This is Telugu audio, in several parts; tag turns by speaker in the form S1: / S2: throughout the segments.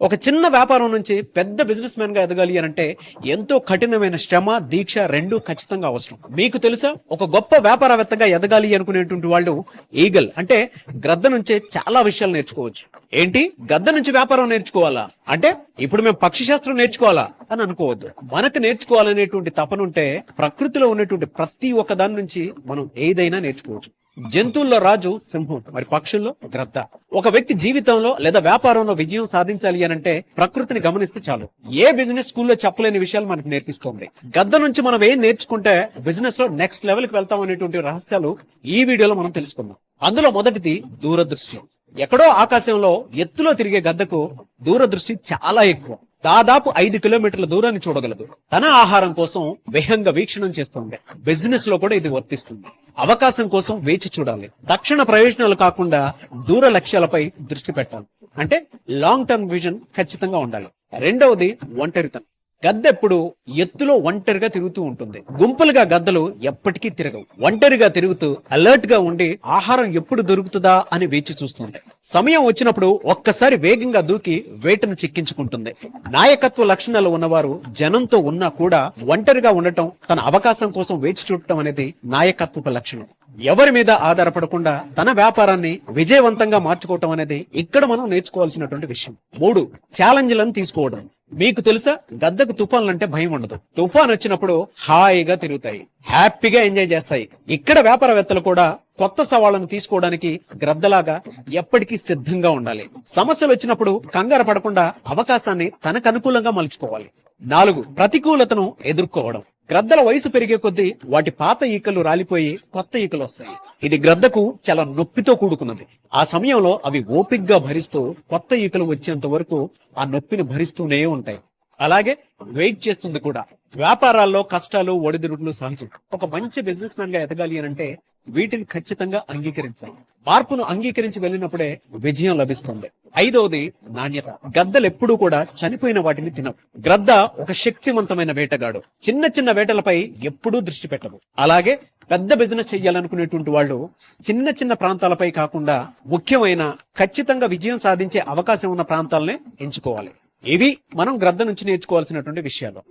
S1: ఒక చిన్న వ్యాపారం నుంచి పెద్ద బిజినెస్ మ్యాన్గా ఎదగాలి అని అంటే ఎంతో కఠినమైన శ్రమ దీక్ష రెండూ ఖచ్చితంగా అవసరం. మీకు తెలుసా? ఒక గొప్ప వ్యాపారవేత్తగా ఎదగాలి అనుకునేటువంటి వాళ్ళు ఈగల్ అంటే గ్రద్ద నుంచే చాలా విషయాలు నేర్చుకోవచ్చు. ఏంటి? గద్ద నుంచి వ్యాపారం నేర్చుకోవాలా? అంటే ఇప్పుడు మేము పక్షి శాస్త్రం నేర్చుకోవాలా అని అనుకోవద్దు. మనకు నేర్చుకోవాలనేటువంటి తపనుంటే ప్రకృతిలో ఉన్నటువంటి ప్రతి ఒక్క దాని నుంచి మనం ఏదైనా నేర్చుకోవచ్చు. జంతువుల్లో రాజు సింహం మరి పక్షుల్లో గ్రద్ద. ఒక వ్యక్తి జీవితంలో లేదా వ్యాపారంలో విజయం సాధించాలి అని అంటే ప్రకృతిని గమనిస్తే చాలు. ఏ బిజినెస్ స్కూల్లో చెప్పలేని విషయాలు మనకు నేర్పిస్తుంది. గద్ద నుంచి మనం ఏం నేర్చుకుంటే బిజినెస్లో నెక్స్ట్ లెవెల్కి వెళ్తాం అనేటువంటి రహస్యాలు ఈ వీడియోలో మనం తెలుసుకుందాం. అందులో మొదటిది దూరదృష్టి. ఎక్కడో ఆకాశంలో ఎత్తులో తిరిగే గద్దకు దూరదృష్టి చాలా ఎక్కువ. దాదాపు ఐదు కిలోమీటర్ల దూరాన్ని చూడగలదు. తన ఆహారం కోసం వేగంగా వీక్షణం చేస్తుంది. బిజినెస్లో కూడా ఇది వర్తిస్తుంది. అవకాశం కోసం వేచి చూడాలి. తక్షణ ప్రయోజనాలు కాకుండా దూర లక్ష్యాలపై దృష్టి పెట్టాలి. అంటే లాంగ్ టర్మ్ విజన్ ఖచ్చితంగా ఉండాలి. రెండవది ఒంటరితనం. గద్దెప్పుడు ఎత్తులో ఒంటరిగా తిరుగుతూ ఉంటుంది. గుంపులుగా గద్దలు ఎప్పటికీ తిరగవు. ఒంటరిగా తిరుగుతూ అలర్ట్గా ఉండి ఆహారం ఎప్పుడు దొరుకుతుందా అని వేచి చూస్తుంటాయి సమయం వచ్చినప్పుడు ఒక్కసారి వేగంగా దూకి వేటను చిక్కించుకుంటుంది. నాయకత్వ లక్షణాలు ఉన్నవారు జనంతో ఉన్నా కూడా ఒంటరిగా ఉండటం తన అవకాశం కోసం వేచి చూడటం అనేది నాయకత్వపు లక్షణం. ఎవరి మీద ఆధారపడకుండా తన వ్యాపారాన్ని విజయవంతంగా మార్చుకోవటం అనేది ఇక్కడ మనం నేర్చుకోవాల్సినటువంటి విషయం. మూడు ఛాలెంజ్లను తీసుకోవడం. మీకు తెలుసా గద్దకు తుఫాన్లు అంటే భయం ఉండదు. తుఫాన్ వచ్చినప్పుడు హాయిగా తిరుగుతాయి. హ్యాపీగా ఎంజాయ్ చేస్తాయి. ఇక్కడ వ్యాపారవేత్తలు కూడా కొత్త సవాళ్ళను తీసుకోవడానికి గ్రద్దలాగా ఎప్పటికీ సిద్ధంగా ఉండాలి. సమస్యలు వచ్చినప్పుడు కంగారు పడకుండా అవకాశాన్ని తనకు అనుకూలంగా మలుచుకోవాలి. నాలుగు ప్రతికూలతను ఎదుర్కోవడం. గ్రద్దల వయసు పెరిగే కొద్దీ వాటి పాత ఈకలు రాలిపోయి కొత్త ఈకలు వస్తాయి. ఇది గ్రద్దకు చాలా నొప్పితో కూడుకున్నది. ఆ సమయంలో అవి ఓపిగ్గా భరిస్తూ కొత్త ఈకలు వచ్చేంత వరకు ఆ నొప్పిని భరిస్తూనే ఉంటాయి. అలాగే వెయిట్ చేస్తుంది కూడా. వ్యాపారాల్లో కష్టాలు ఒడిదుడుకులు సహజం. ఒక మంచి బిజినెస్ మ్యాన్గా ఎదగాలి అని అంటే వీటిని ఖచ్చితంగా అంగీకరించాలి. మార్పును అంగీకరించి వెళ్ళినప్పుడే విజయం లభిస్తుంది. ఐదవది నాణ్యత. గద్దలు ఎప్పుడూ కూడా చనిపోయిన వాటిని తినవు. గ్రద్ద ఒక శక్తివంతమైన వేటగాడు. చిన్న చిన్న వేటలపై ఎప్పుడూ దృష్టి పెట్టవు అలాగే పెద్ద బిజినెస్ చెయ్యాలనుకునేటువంటి వాళ్ళు చిన్న చిన్న ప్రాంతాలపై కాకుండా ముఖ్యమైన ఖచ్చితంగా విజయం సాధించే అవకాశం ఉన్న ప్రాంతాలనే ఎంచుకోవాలి. ఇది మనం గ్రద్ద నుంచి నేర్చుకోవాల్సినటువంటి విషయాలు.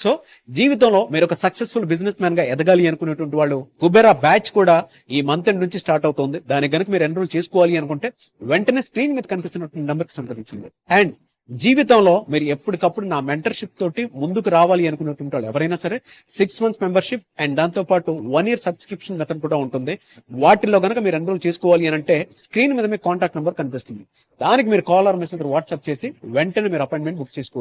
S1: సో జీవితంలో మీరు ఒక సక్సెస్ఫుల్ బిజినెస్ మ్యాన్గా ఎదగాలి అనుకునేటువంటి వాళ్ళు కుబెరా బ్యాచ్ కూడా ఈ మంత్ ఎండ్ నుంచి స్టార్ట్ అవుతుంది. దానికి గనుక మీరు ఎన్రోల్ చేసుకోవాలి అనుకుంటే వెంటనే స్క్రీన్ మీద కనిపిస్తున్నటువంటి నెంబర్కి సంప్రదించండి. అండ్ జీవితంలో మీరు ఎప్పటికప్పుడు నా మెంటర్షిప్ తోటి ముందుకు రావాలి అనుకున్నటువంటి వాళ్ళు ఎవరైనా సరే సిక్స్ మంత్స్ మెంబర్షిప్ అండ్ దాంతో పాటు వన్ ఇయర్ సబ్స్క్రిప్షన్ మెథడ్ కూడా ఉంటుంది. వాటిల్లో గనక మీరు ఎన్రోల్ చేసుకోవాలి అని అంటే స్క్రీన్ మీద మీ కాంటాక్ట్ నెంబర్ కనిపిస్తుంది. దానికి మీరు కాల్ ఆర్ మెసేజ్ వాట్సాప్ చేసి వెంటనే మీరు అపాయింట్మెంట్ బుక్ చేసుకోవాలి